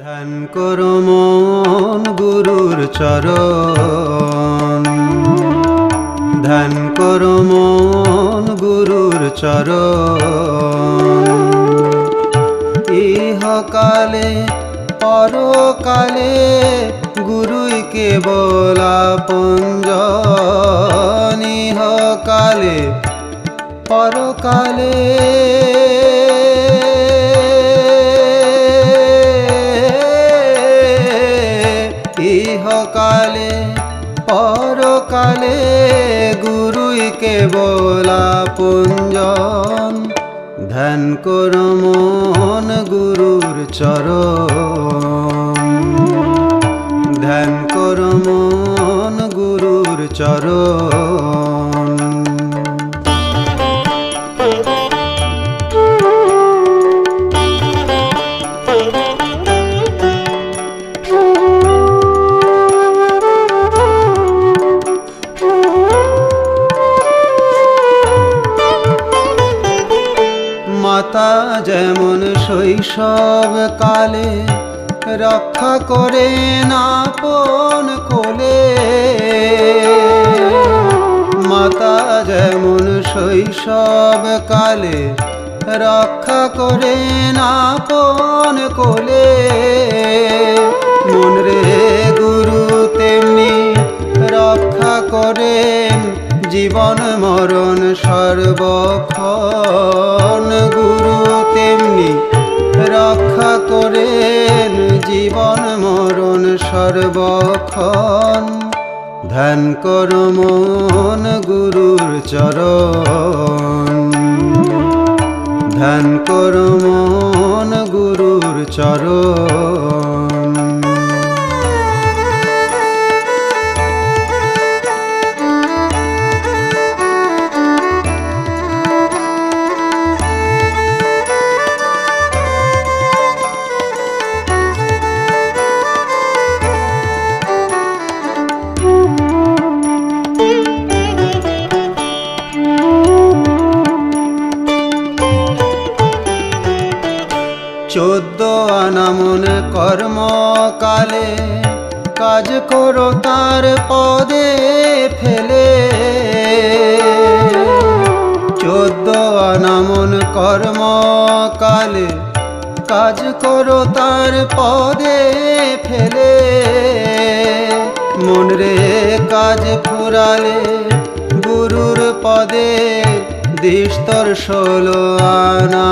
ধ্যান করো মন গুরুর চরণ। ধ্যান করো মন গুরুর চরণ। ইহকালে, পরকালে গুরুই কেবল আপনজন ইহকালে, পরকালে পরকালে গুরুই কেবল পুঞ্জন। ধ্যান কর মন গুরুর চরণ। ধ্যান কর মন গুরুর চরণ। যেমন শৈশব কালে রক্ষা করে নাপন কোলে। মাতা যেমন শৈশব কালে রক্ষা করে নাপন কোলে। মন রে গুরু তেমনি রক্ষা করেন জীবন মরণ সর্বক্ষণ গুরু। সর্বক্ষণ ধ্যান কর মন গুরুর চরণ। ধ্যান কর মন গুরুর চরণ। চোদ্দ আনা মনে কর্মকালে কাজ করো তার পদে ফেলে। চোদ্দ আনা মন কর্মকালে কাজ করো তার পদে ফেলে। মন রে কাজ ফুরালে গুরুর পদে দিস্তর ষোলো আনা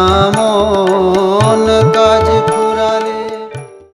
কাজ